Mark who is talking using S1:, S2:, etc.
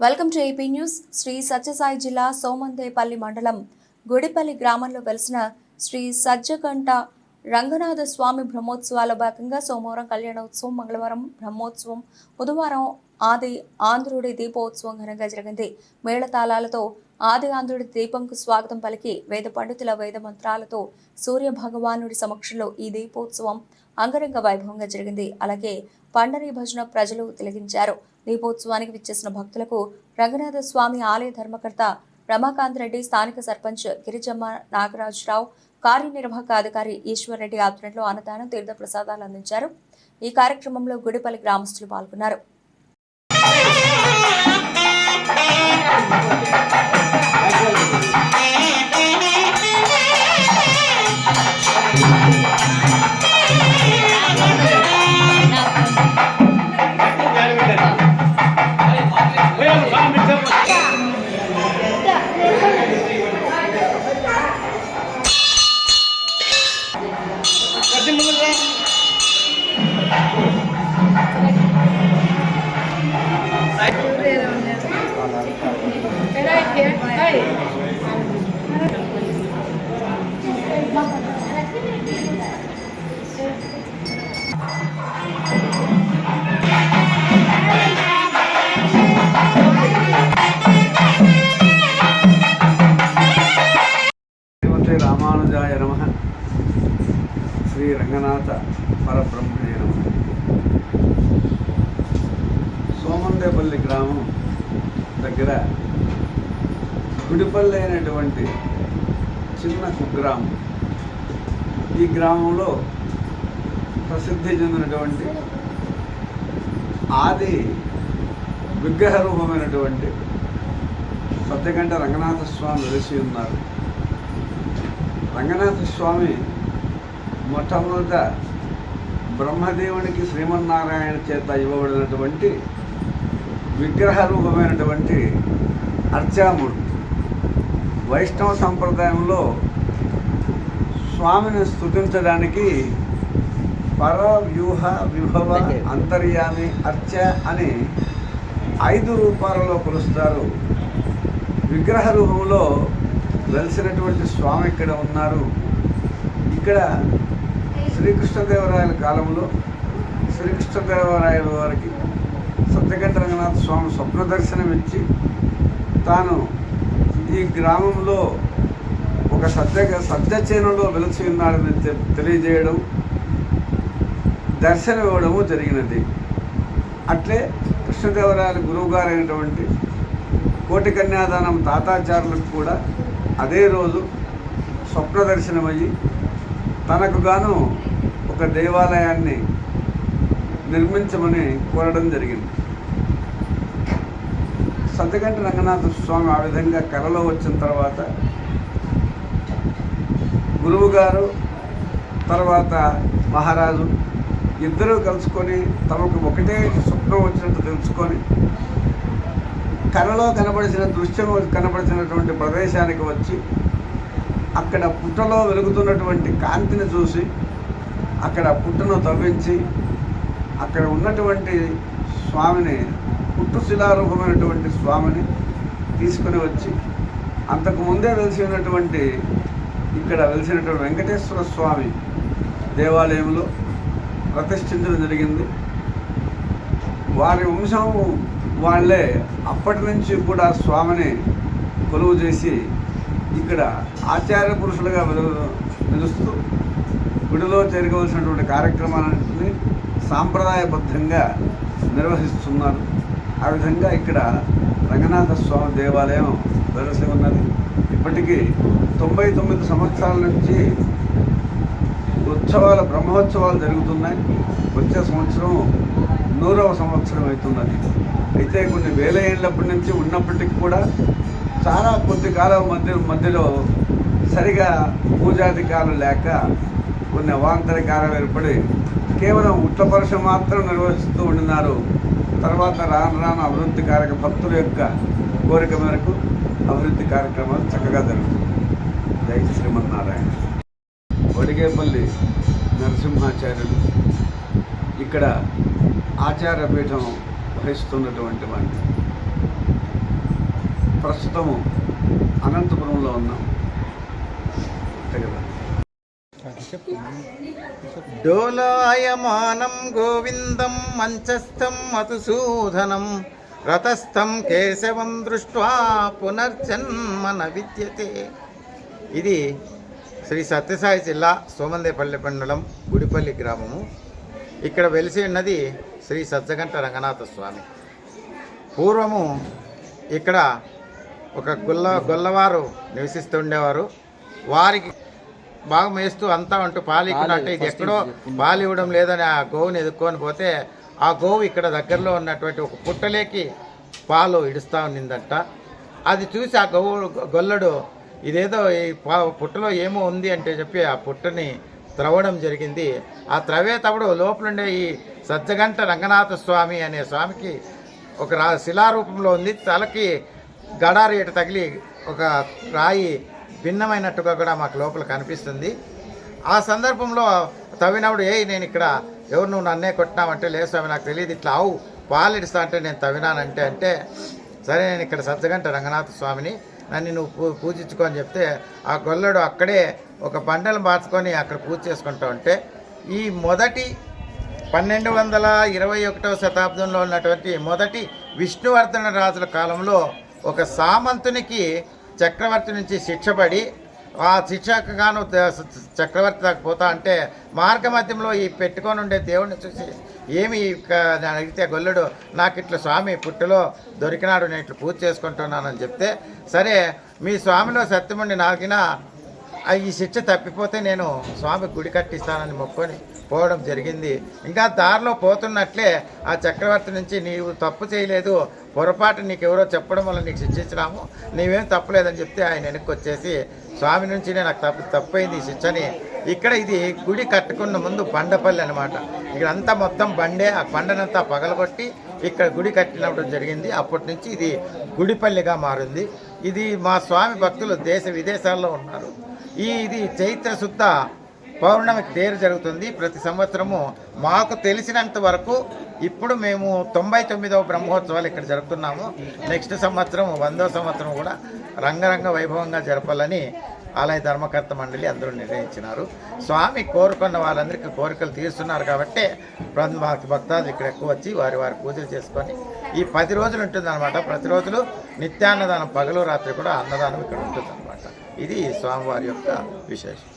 S1: Welcome to AP news. Shri Sathya Sai జిల్లా సోమందేపల్లి మండలం గుడిపల్లి గ్రామంలో వెలిసిన శ్రీ సజ్జకంఠ రంగనాథ స్వామి బ్రహ్మోత్సవాల భాగంగా సోమవారం కళ్యాణోత్సవం మంగళవారం బ్రహ్మోత్సవం బుధవారం ఆది ఆంధ్రుడి దీపోత్సవం ఘనంగా జరిగింది. మేళతాళాలతో ఆది ఆంధ్రుడి దీపంకు స్వాగతం పలికి వేద పండితుల వేద మంత్రాలతో సూర్య భగవానుడి సమక్షంలో ఈ దీపోత్సవం అంగరంగ వైభవంగా జరిగింది. అలాగే పండరి భజన ప్రజలు తిలగించారు దీపోత్సవానికి విచ్చేసిన భక్తులకు రంగనాథ స్వామి ఆలయ ధర్మకర్త రమాకాంత్ రెడ్డి స్థానిక సర్పంచ్ గిరిజమ్మ నాగరాజరావు కార్యనిర్వాహక అధికారి ఈశ్వర్ రెడ్డి ఆధ్వర్యంలో అన్నదానం తీర్థ ప్రసాదాలు అందించారు. ఈ కార్యక్రమంలో గుడిపల్లి గ్రామస్తులు పాల్గొన్నారు.
S2: రామందేపల్లి గ్రామం దగ్గర గుడిపల్లి అయినటువంటి చిన్న కుగ్రామం. ఈ గ్రామంలో ప్రసిద్ధి చెందినటువంటి ఆది విగ్రహ రూపమైనటువంటి సత్యగంట రంగనాథ స్వామి వెలిసి ఉన్నారు. రంగనాథ స్వామి మొట్టమొదట బ్రహ్మదేవునికి శ్రీమన్నారాయణ చేత ఇవ్వబడినటువంటి విగ్రహ రూపమైనటువంటి అర్చాముడు వైష్ణవ సంప్రదాయంలో స్వామిని స్తుతించడానికి పర వ్యూహ విభవ అంతర్యామి అర్చ అని ఐదు రూపాలలో కొలుస్తారు. విగ్రహ రూపంలో వెలిసినటువంటి స్వామి ఇక్కడ ఉన్నారు. ఇక్కడ శ్రీకృష్ణదేవరాయల కాలంలో శ్రీకృష్ణదేవరాయల వారికి సత్యకంఠ రంగనాథ స్వామి స్వప్న దర్శనం ఇచ్చి తాను ఈ గ్రామంలో ఒక సత్య సత్య చేనులో వెలిసి ఉన్నాడని తెలియజేయడం దర్శనం ఇవ్వడము జరిగినది. అట్లే కృష్ణదేవరాయల గురువు గారైనటువంటి కోటి కన్యాదానం తాతాచారులకు కూడా అదే రోజు స్వప్న దర్శనమయ్యి తనకు గాను ఒక దేవాలయాన్ని నిర్మించమని కోరడం జరిగింది. సత్యకంఠ రంగనాథ స్వామి ఆ విధంగా కళలో వచ్చిన తర్వాత గురువు గారు తర్వాత మహారాజు ఇద్దరూ కలుసుకొని తమకు ఒకటే స్వప్నం వచ్చినట్టు తెలుసుకొని కళలో కనబడిన దృశ్యం కనబడినటువంటి ప్రదేశానికి వచ్చి అక్కడ పుట్టలో వెలుగుతున్నటువంటి కాంతిని చూసి అక్కడ పుట్టను తవ్వించి అక్కడ ఉన్నటువంటి స్వామిని పుట్టుశిలారూపమైనటువంటి స్వామిని తీసుకుని వచ్చి అంతకు ముందే వెలిసి ఉన్నటువంటి ఇక్కడ వెలిసినటువంటి వెంకటేశ్వర స్వామి దేవాలయంలో ప్రతిష్ఠించడం జరిగింది. వారి వంశం వాళ్ళే అప్పటి నుంచి కూడా స్వామిని కొలువు చేసి ఇక్కడ ఆచార్య పురుషులుగా వెలు- నిలుస్తూ గుడిలో జరగవలసినటువంటి కార్యక్రమాలన్నింటినీ సాంప్రదాయబద్ధంగా నిర్వహిస్తున్నారు. ఆ విధంగా ఇక్కడ రంగనాథ స్వామి దేవాలయం వెలసి ఉన్నది. ఇప్పటికీ తొంభై తొమ్మిది సంవత్సరాల నుంచి ఉత్సవాలు బ్రహ్మోత్సవాలు జరుగుతున్నాయి. వచ్చే సంవత్సరం నూరవ సంవత్సరం అవుతున్నది. అయితే కొన్ని వేల ఏళ్ళప్పటి నుంచి ఉన్నప్పటికీ కూడా చాలా కొద్ది కాలం మధ్య మధ్యలో సరిగా పూజాధికారులు లేక కొన్ని అవాంతరికాలు ఏర్పడి కేవలం ఉట్లపరుష మాత్రం నిర్వహిస్తూ ఉండినారు. తర్వాత రాను రాను అభివృద్ధి కార్యక భక్తుల యొక్క కోరిక మేరకు అభివృద్ధి కార్యక్రమాలు చక్కగా జరుగుతుంది జై శ్రీమన్నారాయణ. వడిగేపల్లి నరసింహాచార్యులు ఇక్కడ ఆచార్య పీఠం వహిస్తున్నటువంటి వాడిని ప్రస్తుతం అనంతపురంలో ఉన్నాం. అంతే కదా?
S3: డోలాయమానం గోవిందం మంచస్థం మధుసూదనం రతస్థం కేశవం దృష్ట్వా పునర్జన్మన విద్యతే. ఇది శ్రీ సత్యసాయి జిల్లా సోమందేపల్లి మండలం గుడిపల్లి గ్రామము. ఇక్కడ వెలిసి ఉన్నది శ్రీ సజ్జగంట రంగనాథ స్వామి. పూర్వము ఇక్కడ ఒక గొల్ల గొల్లవారు నివసిస్తుండేవారు వారికి బాగా మేస్తూ అంతా అంటూ పాలు ఇచ్చినట్టు ఇది ఎక్కడో పాలు ఇవ్వడం లేదని ఆ గోవుని ఎదుక్కొని పోతే ఆ గోవు ఇక్కడ దగ్గరలో ఉన్నటువంటి ఒక పుట్టలేకి పాలు ఇడుస్తూ ఉన్నిందంట. అది చూసి ఆ గోవు గొల్లడు ఇదేదో ఈ పా పుట్టలో ఏమో ఉంది అంటే చెప్పి ఆ పుట్టని త్రవ్వడం జరిగింది. ఆ త్రవ్వేటప్పుడు లోపలుండే ఈ సజ్జగంట రంగనాథ స్వామి అనే స్వామికి ఒక రా శిలారూపంలో ఉంది. తలకి గడారి ఇటు తగిలి ఒక రాయి భిన్నమైనట్టుగా కూడా మాకు లోపల కనిపిస్తుంది. ఆ సందర్భంలో తవ్వినప్పుడు ఏ నేను ఇక్కడ ఎవరు నువ్వు నన్నే కొట్టినావంటే? లేదు స్వామి నాకు తెలియదు. ఇట్లా ఆవు పాలిడుస్తా అంటే నేను తవ్వినానంటే అంటే సరే నేను ఇక్కడ సజ్జగంట రంగనాథ స్వామిని నన్ను నువ్వు పూ పూజించుకో అని చెప్తే ఆ గొల్లడు అక్కడే ఒక బండలు మార్చుకొని అక్కడ పూజ చేసుకుంటా ఉంటే ఈ మొదటి పన్నెండు వందల ఇరవై ఒకటవ శతాబ్దంలో ఉన్నటువంటి మొదటి విష్ణువర్ధన రాజుల కాలంలో ఒక సామంతునికి చక్రవర్తి నుంచి శిక్షపడి ఆ శిక్షకు గాను చక్రవర్తి దాకా పోతా అంటే మార్గ మధ్యంలో ఈ పెట్టుకొని ఉండే దేవుడిని చూసి ఏమి అడిగితే గొల్లుడు నాకు ఇట్లా స్వామి పుట్టులో దొరికినాడు నేను ఇట్లా పూజ చేసుకుంటున్నానని చెప్తే సరే మీ స్వామిలో సత్యముండి నాకినా ఈ శిక్ష తప్పిపోతే నేను స్వామి గుడి కట్టిస్తానని మొక్కొని పోవడం జరిగింది. ఇంకా దారిలో పోతున్నట్లే ఆ చక్రవర్తి నుంచి నీవు తప్పు చేయలేదు పొరపాటు నీకు ఎవరో చెప్పడం వల్ల నీకు శిక్షించినాము నీవేం తప్పలేదని చెప్తే ఆయన వెనక్కి వచ్చేసి స్వామి నుంచి నాకు తప్పు తప్పైంది ఈ శిక్షని. ఇక్కడ ఇది గుడి కట్టుకున్న ముందు బండపల్లి అనమాట ఇక్కడ అంతా మొత్తం బండే ఆ బండనంతా పగలగొట్టి ఇక్కడ గుడి కట్టినప్పుడు జరిగింది. అప్పటి నుంచి ఇది గుడిపల్లిగా మారింది. ఇది మా స్వామి భక్తులు దేశ విదేశాల్లో ఉన్నారు. ఈ ఇది చైత్ర శుద్ధ పౌర్ణమికి తేరు జరుగుతుంది. ప్రతి సంవత్సరము మాకు తెలిసినంత వరకు ఇప్పుడు మేము తొంభై తొమ్మిదవ బ్రహ్మోత్సవాలు ఇక్కడ జరుపుతున్నాము. నెక్స్ట్ సంవత్సరం వందో సంవత్సరం కూడా రంగరంగ వైభవంగా జరపాలని ఆలయ ధర్మకర్త మండలి అందరూ నిర్ణయించినారు. స్వామి కోరుకున్న వాళ్ళందరికీ కోరికలు తీరుస్తున్నారు కాబట్టి భక్తాదులు ఇక్కడ ఎక్కువ వచ్చి వారి వారి పూజలు చేసుకొని ఈ పది రోజులు ఉంటుందన్నమాట. ప్రతి రోజులు నిత్యాన్నదానం పగలు రాత్రి కూడా అన్నదానం ఇక్కడ ఉంటుంది ఇది స్వామివారి యొక్క విశేషం.